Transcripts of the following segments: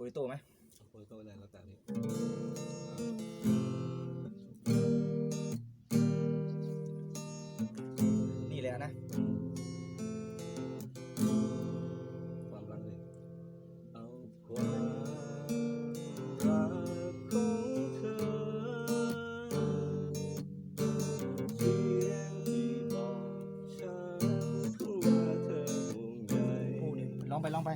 โปริโตไหมโปริโตอะไรแล้วแต่นี้นี่แหละนะความรักเลยเอาความรักของเธอเสียงที่บอกฉันทั่วเธอห่วงใยร้องไปร้องไป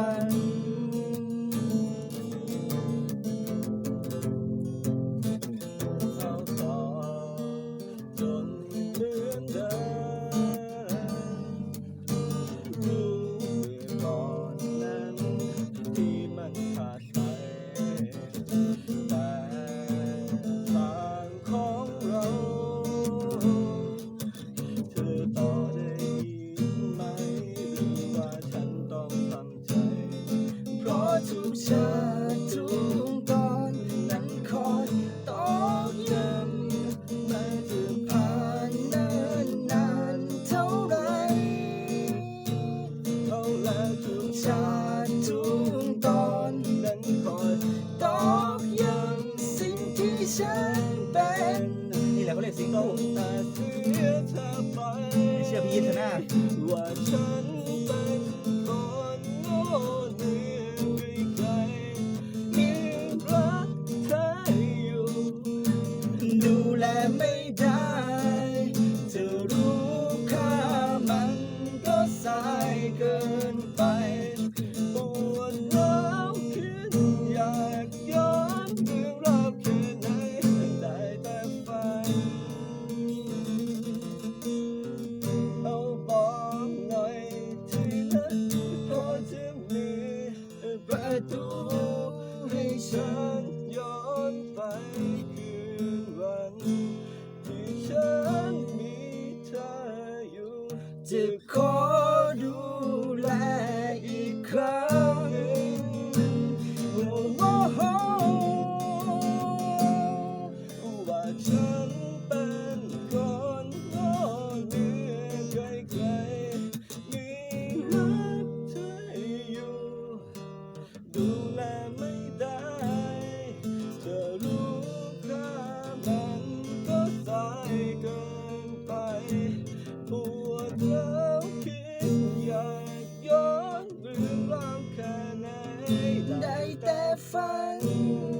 fun. ต้องตัเสียเธอไปเชื่อพี่ยินเถอะนะว่าฉั that fun?